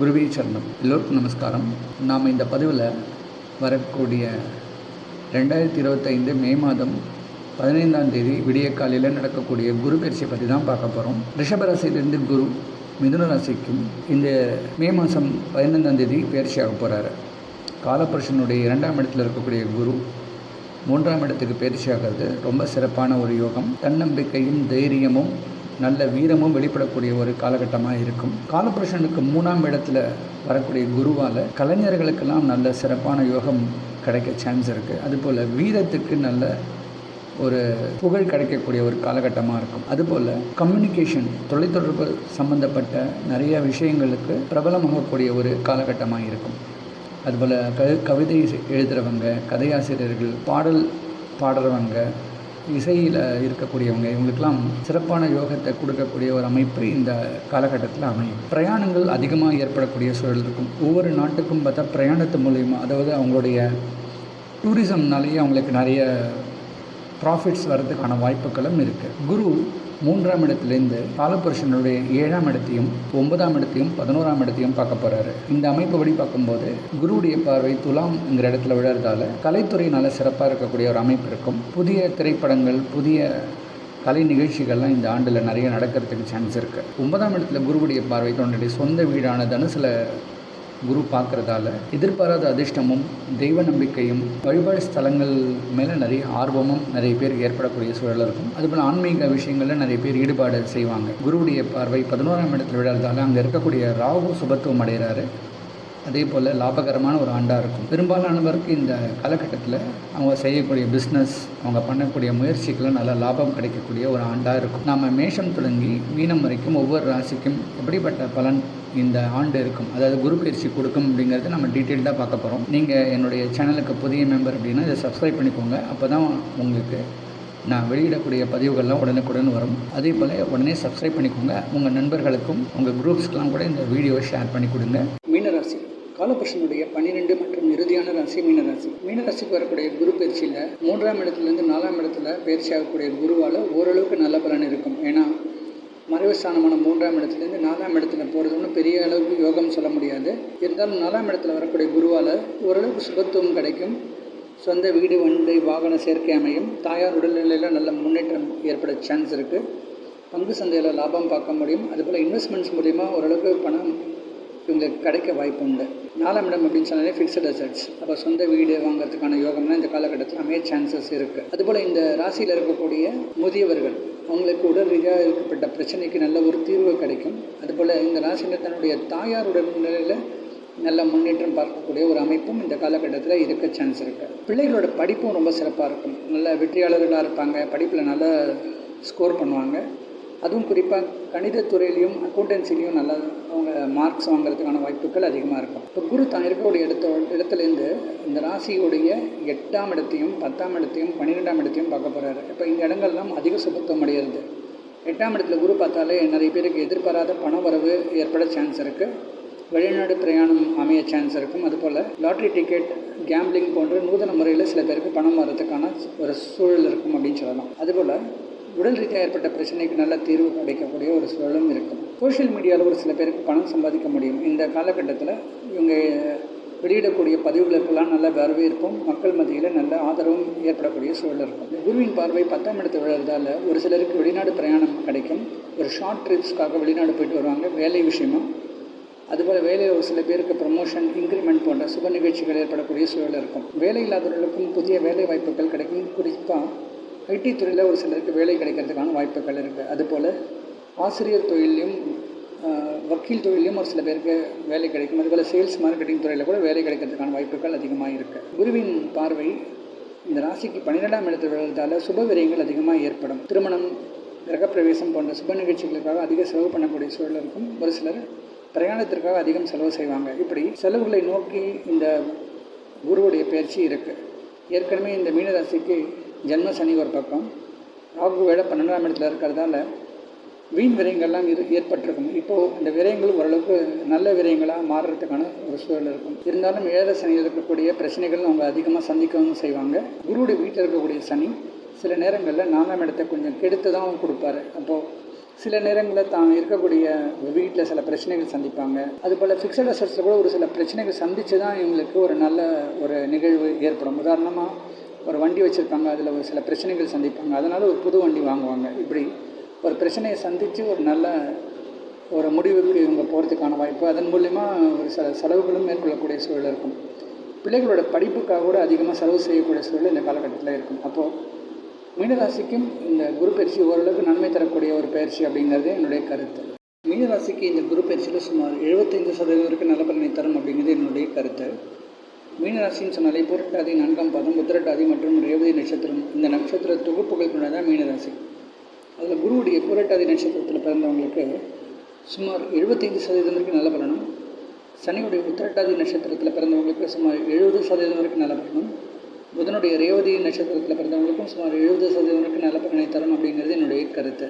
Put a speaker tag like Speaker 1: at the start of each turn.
Speaker 1: குருவி சரணம். எல்லோருக்கும் நமஸ்காரம். நாம் இந்த பதிவில் வரக்கூடிய ரெண்டாயிரத்தி இருபத்தைந்து மே மாதம் பதினைந்தாம் தேதி விடிய காலையில் நடக்கக்கூடிய குரு பயிற்சியை பற்றி தான் பார்க்க போகிறோம் ரிஷபராசியிலிருந்து குரு மிதுன ராசிக்கும் இந்த மே மாதம் பதினைந்தாம் தேதி பயிற்சியாக போகிறாரு காலபுருஷனுடைய இரண்டாம் இடத்தில் இருக்கக்கூடிய குரு மூன்றாம் இடத்துக்கு பயிற்சியாகிறது. ரொம்ப சிறப்பான ஒரு யோகம். தன்னம்பிக்கையும் தைரியமும் நல்ல வீரமும் வெளிப்படக்கூடிய ஒரு காலகட்டமாக இருக்கும். காலபுருஷனுக்கு மூணாம் இடத்துல வரக்கூடிய குருவால் கலைஞர்களுக்கெல்லாம் நல்ல சிறப்பான யோகம் கிடைக்க சான்ஸ் இருக்குது அதுபோல் வீரத்துக்கு நல்ல ஒரு புகழ் கிடைக்கக்கூடிய ஒரு காலகட்டமாக இருக்கும். அதுபோல் கம்யூனிகேஷன் தொலைத்தொடர்பு சம்மந்தப்பட்ட நிறைய விஷயங்களுக்கு பிரபலமாகக்கூடிய ஒரு காலகட்டமாக இருக்கும். அதுபோல் க கவிதை எழுதுகிறவங்க கதையாசிரியர்கள் பாடல் பாடுறவங்க இசையில் இருக்கக்கூடியவங்க இவங்களுக்கெல்லாம் சிறப்பான யோகத்தை கொடுக்கக்கூடிய ஒரு அமைப்பு இந்த காலகட்டத்தில் அமையும். பிரயாணங்கள் அதிகமாக ஏற்படக்கூடிய சூழல் இருக்கும். ஒவ்வொரு நாட்டுக்கும் பார்த்தா பிரயாணத்து மூலயமா அதாவது அவங்களுடைய டூரிசம்னாலேயே அவங்களுக்கு நிறைய ப்ராஃபிட்ஸ் வர்றதுக்கான வாய்ப்புகளும் இருக்குது குரு மூன்றாம் இடத்துலேருந்து காலபுருஷனுடைய ஏழாம் இடத்தையும் ஒன்பதாம் இடத்தையும் பதினோராம் இடத்தையும் பார்க்க போகிறாரு இந்த அமைப்பு படி பார்க்கும்போது குருவுடைய பார்வை துலாம்ங்கிற இடத்துல விழுறதால கலைத்துறை நல்ல சிறப்பாக இருக்கக்கூடிய ஒரு அமைப்பு இருக்கும். புதிய திரைப்படங்கள் புதிய கலை நிகழ்ச்சிகள்லாம் இந்த ஆண்டில் நிறைய நடக்கிறதுக்கு சான்ஸ் இருக்குது ஒன்பதாம் இடத்துல குருவுடைய பார்வை தன்னுடைய சொந்த வீடான தனுசில் குரு பார்க்குறதால எதிர்பாராத அதிர்ஷ்டமும் தெய்வ நம்பிக்கையும் வழிபாடு ஸ்தலங்கள் மேலே நிறைய ஆர்வமும் நிறைய பேர் ஏற்படக்கூடிய சூழல் இருக்கும். அதுபோல் ஆன்மீக விஷயங்களில் நிறைய பேர் ஈடுபாடு செய்வாங்க. குருவுடைய பார்வை பதினோராம் இடத்துல விடுறதால அங்கே இருக்கக்கூடிய ராகு சுபத்துவம் அடைகிறாரு. அதே போல் லாபகரமான ஒரு ஆண்டாக இருக்கும். பெரும்பாலானவருக்கு இந்த காலகட்டத்தில் அவங்க செய்யக்கூடிய பிஸ்னஸ் அவங்க பண்ணக்கூடிய முயற்சிகளும் நல்ல லாபம் கிடைக்கக்கூடிய ஒரு ஆண்டாக இருக்கும். நாம் மேஷம் தொடங்கி மீனம் வரைக்கும் ஒவ்வொரு ராசிக்கும் எப்படிப்பட்ட பலன் இந்த ஆண்டு இருக்கும். அதாவது குரு பயிற்சி கொடுக்கும் அப்படிங்கிறத நம்ம டீட்டெயில்டாக பார்க்க போகிறோம் நீங்கள் என்னுடைய சேனலுக்கு புதிய மெம்பர் அப்படின்னா இதை சப்ஸ்கிரைப் பண்ணிக்கோங்க. அப்போ தான் உங்களுக்கு நான் வெளியிடக்கூடிய பதிவுகள்லாம் உடனுக்குடன் வரும். அதே போல் உடனே சப்ஸ்கிரைப் பண்ணிக்கோங்க. உங்கள் நண்பர்களுக்கும் உங்கள் குரூப்ஸ்க்கெலாம் கூட இந்த வீடியோவை ஷேர் பண்ணி கொடுங்க. மீனராசி. காலபுருஷனுடைய பன்னிரெண்டு மற்றும் இறுதியான ராசி மீனராசி. மீனராசிக்கு வரக்கூடிய குரு பயிற்சியில் மூன்றாம் இடத்துலேருந்து நாலாம் இடத்துல பயிற்சி ஆகக்கூடிய குருவால் ஓரளவுக்கு நல்ல பலன் இருக்கும். ஏன்னா மறைவு ஸ்தானமான மூன்றாம் இடத்துலேருந்து நாலாம் இடத்துல போகிறது ஒன்றும் பெரிய அளவுக்கு யோகம் சொல்ல முடியாது. இருந்தாலும் நாலாம் இடத்துல வரக்கூடிய குருவால் ஓரளவுக்கு சுபத்துவம் கிடைக்கும். சொந்த வீடு வண்டி வாகன சேர்க்கை அமையும். தாயார் உடல்நிலையில் நல்ல முன்னேற்றம் ஏற்பட சான்ஸ் இருக்குது பங்கு சந்தையில் லாபம் பார்க்க முடியும். அதுபோல் இன்வெஸ்ட்மெண்ட்ஸ் மூலிமா ஓரளவுக்கு பணம் இவங்களுக்கு கிடைக்க வாய்ப்பு உண்டு. நாலாம் இடம் அப்படின்னு சொன்னாலே ஃபிக்ஸட் அசட்ஸ் அப்போ சொந்த வீடு வாங்குறதுக்கான யோகம்னா இந்த காலகட்டத்தில் அமைய சான்சஸ் இருக்குது அதுபோல் இந்த ராசியில் இருக்கக்கூடிய முதியவர்கள் அவங்களுக்கு உடல் ரீதியாக இருக்கப்பட்ட பிரச்சனைக்கு நல்ல ஒரு தீர்வு கிடைக்கும். அதுபோல் இந்த ராசியில் தன்னுடைய தாயார் உடல்நிலையில் நல்ல முன்னேற்றம் பார்க்கக்கூடிய ஒரு அமைப்பும் இந்த காலகட்டத்தில் இருக்க சான்ஸ் இருக்குது பிள்ளைகளோட படிப்பும் ரொம்ப சிறப்பாக இருக்கும். நல்ல வெற்றியாளர்களாக இருப்பாங்க. படிப்பில் நல்ல ஸ்கோர் பண்ணுவாங்க. அதுவும் குறிப்பாக கணிதத்துறையிலையும் அக்கௌண்டன்சிலையும் நல்லா அவங்க மார்க்ஸ் வாங்குறதுக்கான வாய்ப்புகள் அதிகமாக இருக்கும். இப்போ குரு தான் இருக்கக்கூடிய இடத்த இடத்துலேருந்து இந்த ராசியுடைய எட்டாம் இடத்தையும் பத்தாம் இடத்தையும் பன்னிரெண்டாம் இடத்தையும் பார்க்க போகிறாரு இப்போ இந்த இடங்கள்லாம் அதிக சுபத்துவம் அடையிறது. எட்டாம் இடத்துல குரு பார்த்தாலே நிறைய பேருக்கு எதிர்பாராத பண வரவு ஏற்பட சான்ஸ் இருக்குது வெளிநாடு பிரயாணம் அமைய சான்ஸ் இருக்கும். அதுபோல் லாட்ரி டிக்கெட் கேம்பிளிங் போன்ற நூதன முறையில் சில பேருக்கு பணம் வர்றதுக்கான ஒரு சூழல் இருக்கும் அப்படின்னு சொல்லலாம். அதுபோல் உடல் ரீதியாக ஏற்பட்ட பிரச்சனைக்கு நல்ல தீர்வு கிடைக்கக்கூடிய ஒரு சூழலும் இருக்கும். சோஷியல் மீடியாவில் ஒரு சில பேருக்கு பணம் சம்பாதிக்க முடியும். இந்த காலகட்டத்தில் இவங்க வெளியிடக்கூடிய பதிவுகளுக்கெல்லாம் நல்ல வரவேற்பும் மக்கள் மத்தியில் நல்ல ஆதரவும் ஏற்படக்கூடிய சூழல் இருக்கும். குருவின் பார்வை பத்தாம் இடத்து விழுறதால ஒரு சிலருக்கு வெளிநாடு பிரயாணம் கிடைக்கும். ஒரு ஷார்ட் ட்ரிப்ஸ்க்காக வெளிநாடு போயிட்டு வருவாங்க. வேலை விஷயமா. அதுபோல் வேலையில் ஒரு சில பேருக்கு ப்ரமோஷன் இன்க்ரிமெண்ட் போன்ற சுப நிகழ்ச்சிகள் ஏற்படக்கூடிய சூழல் இருக்கும். வேலை இல்லாதவர்களுக்கும் புதிய வேலை வாய்ப்புகள் கிடைக்கும். குறிப்பாக ஐடி துறையில் ஒரு சிலருக்கு வேலை கிடைக்கிறதுக்கான வாய்ப்புகள் இருக்குது அதுபோல் ஆசிரியர் தொழிலையும் வக்கீல் தொழிலையும் ஒரு சில பேருக்கு வேலை கிடைக்கும். அதுபோல் சேல்ஸ் மார்க்கெட்டிங் துறையில் கூட வேலை கிடைக்கிறதுக்கான வாய்ப்புகள் அதிகமாக இருக்குது குருவின் பார்வை இந்த ராசிக்கு பன்னிரெண்டாம் இடத்தில் விழுந்தால் சுப விரயங்கள் அதிகமாக ஏற்படும். திருமணம் கிரகப்பிரவேசம் போன்ற சுப நிகழ்ச்சிகளுக்காக அதிக செலவு பண்ணக்கூடிய சூழல் இருக்கும். ஒரு சிலர் பிரயாணத்திற்காக அதிகம் செலவு செய்வாங்க. இப்படி செலவுகளை நோக்கி இந்த குருவுடைய பயிற்சி இருக்குது ஏற்கனவே இந்த மீனராசிக்கு ஜென்ம சனி ஒரு பக்கம் ராகு வேலை பன்னெண்டாம் இடத்துல இருக்கிறதால வீண் விரயங்கள்லாம் இரு ஏற்பட்டிருக்கும். இப்போது அந்த விரயங்கள் ஓரளவுக்கு நல்ல விரயங்களாக மாறுறதுக்கான ஒரு சூழல் இருக்கும். இருந்தாலும் ஏழரை சனியில் இருக்கக்கூடிய பிரச்சனைகள் அவங்க அதிகமாக சந்திக்கவும் செய்வாங்க. குருவுடைய வீட்டில் இருக்கக்கூடிய சனி சில நேரங்களில் நாலாம் இடத்தை கொஞ்சம் கெடுத்து தான் கொடுப்பாரு. அப்போது சில நேரங்களில் தான் இருக்கக்கூடிய வீட்டில் சில பிரச்சனைகள் சந்திப்பாங்க. அதுபோல் ஃபிக்ஸட் அசட்ஸில் கூட ஒரு சில பிரச்சனைகள் சந்தித்து தான் இவங்களுக்கு ஒரு நல்ல ஒரு நிகழ்வு ஏற்படும். உதாரணமாக ஒரு வண்டி வச்சுருப்பாங்க அதில் ஒரு சில பிரச்சனைகள் சந்திப்பாங்க. அதனால் ஒரு புது வண்டி வாங்குவாங்க. இப்படி ஒரு பிரச்சனையை சந்தித்து ஒரு நல்ல ஒரு முடிவுக்கு இவங்க போகிறதுக்கான வாய்ப்பு அதன் மூலிமா ஒரு சில செலவுகளும் மேற்கொள்ளக்கூடிய சூழல் இருக்கும். பிள்ளைகளோட படிப்புக்காக கூட அதிகமாக செலவு செய்யக்கூடிய சூழல் இந்த காலகட்டத்தில் இருக்கும். அப்போது மீனராசிக்கும் இந்த குரு பயிற்சி ஓரளவுக்கு நன்மை தரக்கூடிய ஒரு பயிற்சி அப்படிங்கிறது என்னுடைய கருத்து. மீனராசிக்கு இந்த குரு பயிற்சியில் சுமார் எழுபத்தைந்து சதவீதம் வரைக்கும் நல்ல பலனை தரும் அப்படிங்கிறது என்னுடைய கருத்து. மீனராசின்னு சொன்னாலே புரட்டாதி நான்காம் பாதம் உத்திரட்டாதி மற்றும் ரேவதி நட்சத்திரம். இந்த நட்சத்திர தொகுப்புகள் கொண்டதான் மீனராசி. அதில் குருவுடைய புரட்டாதி நட்சத்திரத்தில் பிறந்தவங்களுக்கு சுமார் எழுபத்தைந்து சதவீதம் வரைக்கும் நல்ல பலனும் சனியுடைய உத்திரட்டாதி நட்சத்திரத்தில் பிறந்தவங்களுக்கு சுமார் எழுபது சதவீதம் வரைக்கும் நல்ல பலனும் புதனுடைய ரேவதி நட்சத்திரத்தில் பிறந்தவங்களுக்கும் சுமார் எழுபது சதவீதம் வரைக்கும் நல்ல பலனை தரும் அப்படிங்கிறது என்னுடைய கருத்து.